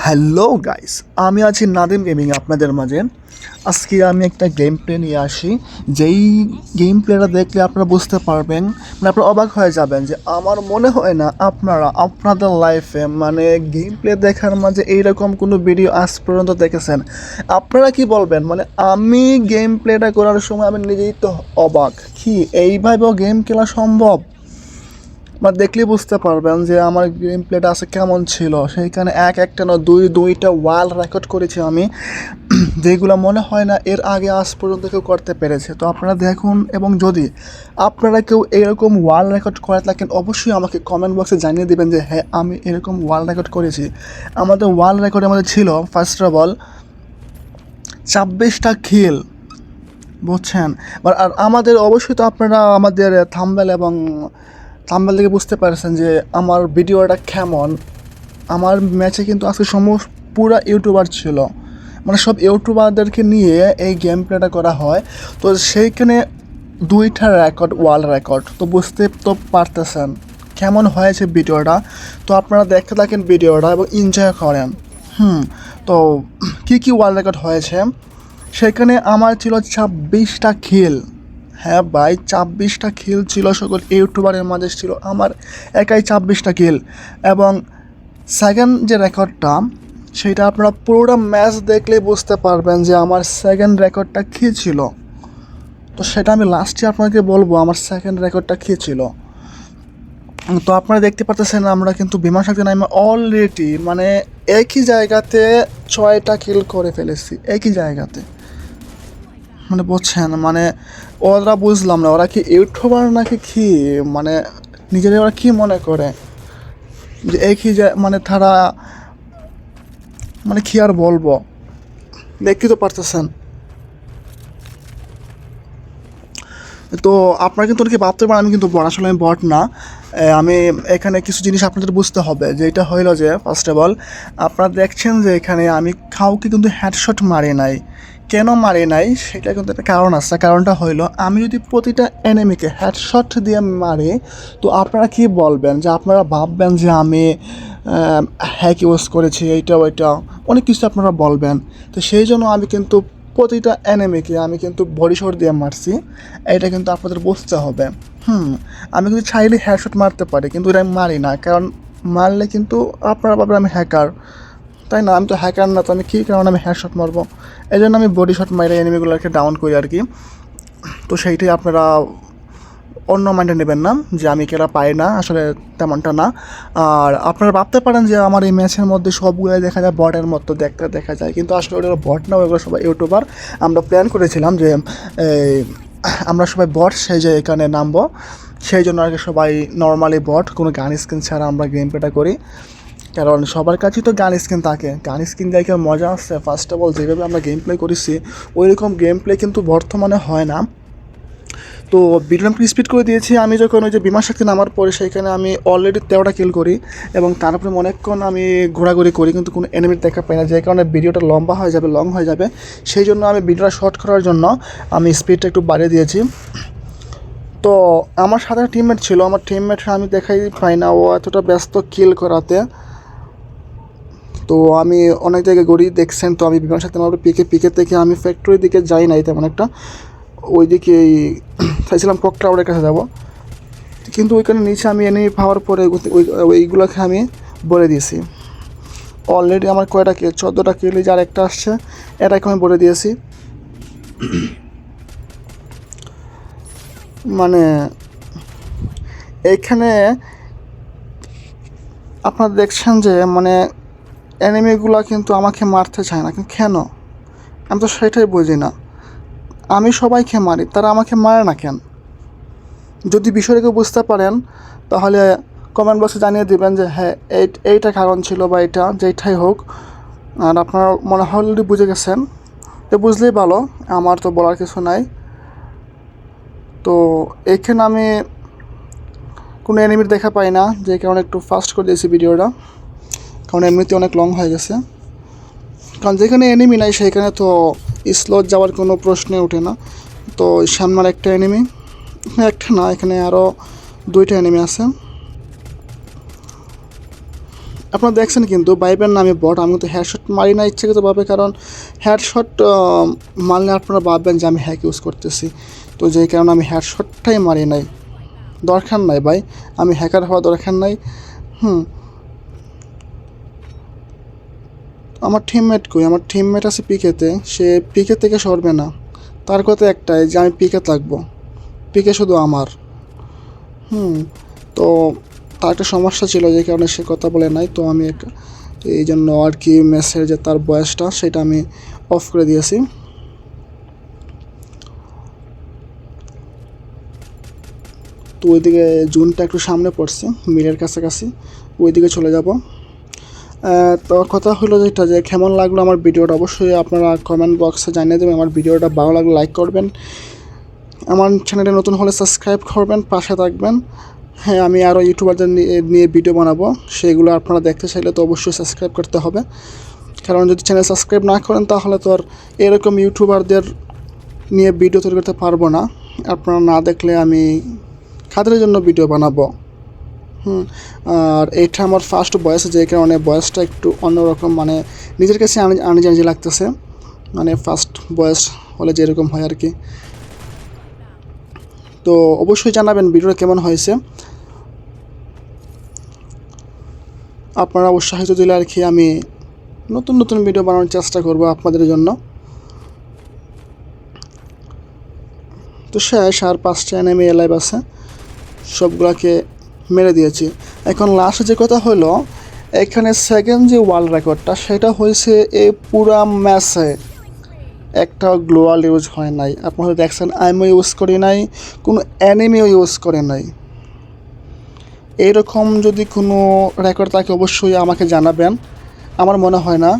Hello guys আমি আছি Nadim gaming আপনাদের মাঝে। আজকে আমি একটা গেম প্লে নিয়ে আসি। যেই গেম প্লেটা দেখলে আপনারা বুঝতে পারবেন মানে আপনারা অবাক হয়ে যাবেন যে আমার মনে হয় না আপনারা আপনাদের লাইফে মানে গেম প্লে দেখার মাঝে এইরকম কোনো ভিডিও আজ পর্যন্ত দেখেছেন। আপনারা কি বলবেন? মানে আমি গেম প্লেটা করার সময় আমি নিজেই তো অবাক। কি, এইভাবেও গেম খেলা সম্ভব? বা দেখলেই বুঝতে পারবেন যে আমার গেম প্লেটা আছে কেমন ছিল। সেইখানে এক, একটা না দুই, দুইটা ওয়াল রেকর্ড করেছি আমি। যেগুলো মনে হয় না এর আগে আজ পর্যন্ত কেউ করতে পেরেছে। তো আপনারা দেখুন এবং যদি আপনারা কেউ এরকম ওয়াল রেকর্ড করে থাকেন, অবশ্যই আমাকে কমেন্ট বক্সে জানিয়ে দেবেন যে হ্যাঁ আমি এরকম ওয়াল রেকর্ড করেছি। আমাদের ওয়াল রেকর্ড আমাদের ছিল ফার্স্ট অফ অল ছাব্বিশটা খেল বুঝছেন? আর আমাদের, অবশ্যই তো আপনারা আমাদের থাম্বেল এবং থাম্বেল থেকে বুঝতে পারছেন যে আমার ভিডিওটা কেমন। আমার ম্যাচে কিন্তু আজকে সমস্ত পুরো ইউটিউবার ছিল। মানে সব ইউটিউবারদেরকে নিয়ে এই গেম প্লেটা করা হয়। তো সেইখানে দুইটা রেকর্ড ওয়ার্ল্ড রেকর্ড তো বুঝতে তো পারতেছেন কেমন হয়েছে ভিডিওটা। তো আপনারা দেখতে থাকেন ভিডিওটা এবং এনজয় করেন। হুম, তো কী কী ওয়ার্ল্ড রেকর্ড হয়েছে? সেখানে আমার ছিল ছাব্বিশটা খিল হ্যাঁ ভাই, ছাব্বিশটা খেল ছিল সকল ইউটিউবারের মাঝে ছিল। আমার একাই ছাব্বিশটা খেল। এবং সেকেন্ড যে রেকর্ডটা সেটা আপনারা পুরোটা ম্যাচ দেখলে বুঝতে পারবেন যে আমার সেকেন্ড রেকর্ডটা কী ছিল। তো সেটা আমি লাস্টে আপনাকে বলব, আমার সেকেন্ড রেকর্ডটা কী ছিল। তো আপনারা দেখতে পাচ্ছেন আমরা কিন্তু বিমা শক্তি নামে অলরেডি মানে একই জায়গাতে ছয়টা কিল করে ফেলেছি, একই জায়গাতে। মানে বলছেন মানে ওরা বুঝলাম না, ওরা কি ইউটিউবার নাকি কি? মানে নিজেদের ওরা কি মনে করে? যে একই যে মানে তারা মানে কি আর বলব? দেখতে তো পারতেছেন। তো আপনারা কিন্তু অনেকে ভাবতে পারেন, আমি কিন্তু বড় আসলে আমি বট না। আমি এখানে কিছু জিনিস আপনাদের বুঝতে হবে, যে এটা হইল যে ফার্স্ট অফ অল আপনারা দেখছেন যে এখানে আমি কাউকে কিন্তু হেডশট মারি নাই। কেন মারি নাই, সেটা কিন্তু একটা কারণ আছে। কারণটা হইল, আমি যদি প্রতিটা এনিমিকে হেডশট দিয়ে মারি, তো আপনারা কি বলবেন? যে আপনারা ভাববেন যে আমি হ্যাক ইউজ করেছি এইটা ওইটা অনেক কিছু আপনারা বলবেন। তো সেই জন্য আমি কিন্তু প্রতিটা এনিমিকে আমি কিন্তু বডিশট দিয়ে মারছি। এটা কিন্তু আপনাদের বুঝতে হবে। হুম, আমি কিন্তু চাইলে হেডশট মারতে পারি, কিন্তু এটা আমি মারি না। কারণ মারলে কিন্তু আপনারা ভাববেন আমি হ্যাকার তাই না? আমি তো হ্যাকার না, তো আমি কী কারণে আমি হেডশট মারবো? এই জন্য আমি বডি শট মারি এনিমিগুলোকে ডাউন করি আর কি। তো সেইটাই আপনারা অন্য মাইন্ডে নেবেন না, যে আমি কেরা পাই না, আসলে তেমনটা না। আর আপনারা ভাবতে পারেন যে আমার এই ম্যাচের মধ্যে সবগুলোই দেখা যায় বটের মতো দেখতে দেখা যায়। কিন্তু আসলে ওটা বট না, ওগুলো সবাই ইউটিউবার আমরা প্ল্যান করেছিলাম যে আমরা সবাই বট সেই যে এখানে নামবো। সেই জন্য আর কি সবাই নর্মালি বট কোনো গান স্ক্রিন ছাড়া আমরা গেম প্লেটা করি। কারণ সবার কাছেই তো গান স্ক্রিন থাকে। গান স্ক্রিন দেখে মজা আসছে। ফার্স্ট অফ অল যেভাবে আমরা গেম প্লে করেছি ওই রকম গেম প্লে কিন্তু বর্তমানে হয় না। তো ভিডিওটা স্পিড করে দিয়েছি। আমি যখন ওই যে বিমা শক্তি নামার পরে সেইখানে আমি অলরেডি তেরোটা কিল করি এবং তারপরে অনেকক্ষণ আমি ঘোরাঘুরি করি, কিন্তু কোনো এনিমিট দেখা পাই না। যে কারণে ভিডিওটা লম্বা হয়ে যাবে লং হয়ে যাবে। সেই জন্য আমি ভিডিওটা শর্ট করার জন্য আমি স্পিডটা একটু বাড়িয়ে দিয়েছি। তো আমার সাথে টিমমেট ছিল। আমার টিমমেট আমি দেখাই পাই না। ও এতটা ব্যস্ত কিল করাতে। তো আমি অনেক জায়গায় ঘুরি, দেখছেন তো আমি বিমান সাথে আমার পিকে পিকে থেকে আমি ফ্যাক্টরির দিকে যাই নাই তেমন একটা। ওই দিকে চাইছিলাম কক টাওয়ারের কাছে যাব। কিন্তু ওইখানে নিচে আমি এনে পাওয়ার পরে ওই ওইগুলোকে আমি বলে দিয়েছি। অলরেডি আমার কয়টা কে চোদ্দোটা কিলি যার একটা আসছে, এটাকে আমি বলে দিয়েছি। মানে এইখানে আপনারা দেখছেন যে মানে এনিমিগুলো কিন্তু আমাকে মারতে চায় না, কিন্তু কেন? আমি তো সেটাই বুঝি না। আমি সবাইকে মারি, তারা আমাকে মারে না কেন? যদি বিষয়টাকে বুঝতে পারেন, তাহলে কমেন্ট বক্সে জানিয়ে দিবেন যে হ্যাঁ এই, এইটা কারণ ছিল বা এটা যেটাই হোক। আর আপনারা মনে হয় অলরেডি বুঝে গেছেন। তো বুঝলেই ভালো, আমার তো বলার কিছু নাই। তো এখানে আমি কোনো এনিমির দেখা পাই না, যে কারণে একটু ফাস্ট করে দিয়েছি ভিডিওটা কারণ এমনিতে অনেক লং হয়ে গেছে। কারণ যেখানে এনিমি নাই সেখানে তো স্লোট যাওয়ার কোনো প্রশ্নে ওঠে না। তো সামনের একটা এনিমি একটা না, এখানে আরও দুইটা এনিমি আছে। আপনারা দেখছেন কিন্তু বাইবের নামে বট আমি কিন্তু হেডশট মারি না ইচ্ছাকৃতভাবে, কারণ হেডশট মারলে আপনারা ভাববেন যে আমি হ্যাক ইউজ করতেছি। তো যেই কারণে আমি হেডশটটাই মারি নাই। দরকার নাই ভাই, আমি হ্যাকার হওয়া দরকার নাই। হুম আমার টিমমেট কই? আমার টিমমেট আছে পিকেতে। সে পিকে থেকে সরবে না। তার কথা একটাই যে, আমি পিকে থাকব। পিকে শুধু আমার। হুম, তো তার একটা সমস্যা ছিল যে কারণে সে কথা বলে নাই। তো আমি এই জন্য আর কি মেসের যে তার বয়সটা, সেটা আমি অফ করে দিয়েছি। তো ওইদিকে জুনটা একটু সামনে পড়ছে, মিলের কাছাকাছি। ওইদিকে চলে যাব। তো কথা হলো যেটা যে কেমন লাগল আমার ভিডিওটা, অবশ্যই আপনারা কমেন্ট বক্সে জানিয়ে দেবেন। আমার ভিডিওটা ভালো লাগলে লাইক করবেন। আমার চ্যানেলে নতুন হলে সাবস্ক্রাইব করবেন, পাশে থাকবেন। হ্যাঁ আমি আরও ইউটিউবারদের নিয়ে ভিডিও বানাবো। সেগুলো আপনারা দেখতে চাইলে তো অবশ্যই সাবস্ক্রাইব করতে হবে। কারণ যদি চ্যানেল সাবস্ক্রাইব না করেন, তাহলে তো আর এরকম ইউটিউবারদের নিয়ে ভিডিও তৈরি করতে পারব না। আপনারা না দেখলে আমি খাদের জন্য ভিডিও বানাবো? হুম, আর এটা আমার ফার্স্ট বয়স, যে কারণে বয়সটা একটু অন্যরকম মানে নিজের কাছে আনি আনি জানি লাগতেছে। মানে ফার্স্ট বয়স হলে যেরকম হয় আর কি তো অবশ্যই জানাবেন ভিডিওটা কেমন হয়েছে। আপনারা উৎসাহিত দিলে আর কি আমি নতুন নতুন ভিডিও বানানোর চেষ্টা করব আপনাদের জন্য। তো শেষ, আর পাঁচটা এনিমি লাইভ আছে। সবগুলাকে মেরে দিয়েছি। এখন লাস্ট যে কথা হলো, এখানে সেকেন্ড যে ওয়ার্ল্ড রেকর্ডটা সেটা হয়েছে এই পুরা ম্যাচে একটা গ্লোয়াল ইউজ হয় নাই। আপনারা দেখছেন আইমও ইউজ করি নাই, কোনো অ্যানিমিও ইউজ করে নাই। এইরকম যদি কোনো রেকর্ড থাকে, অবশ্যই আমাকে জানাবেন। আমার মনে হয় না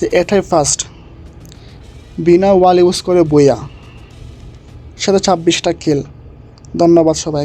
যে এটাই ফার্স্ট বিনা ওয়াল ইউজ করে বইয়া। সেটা ছাব্বিশটা কিল ধন্যবাদ সবাই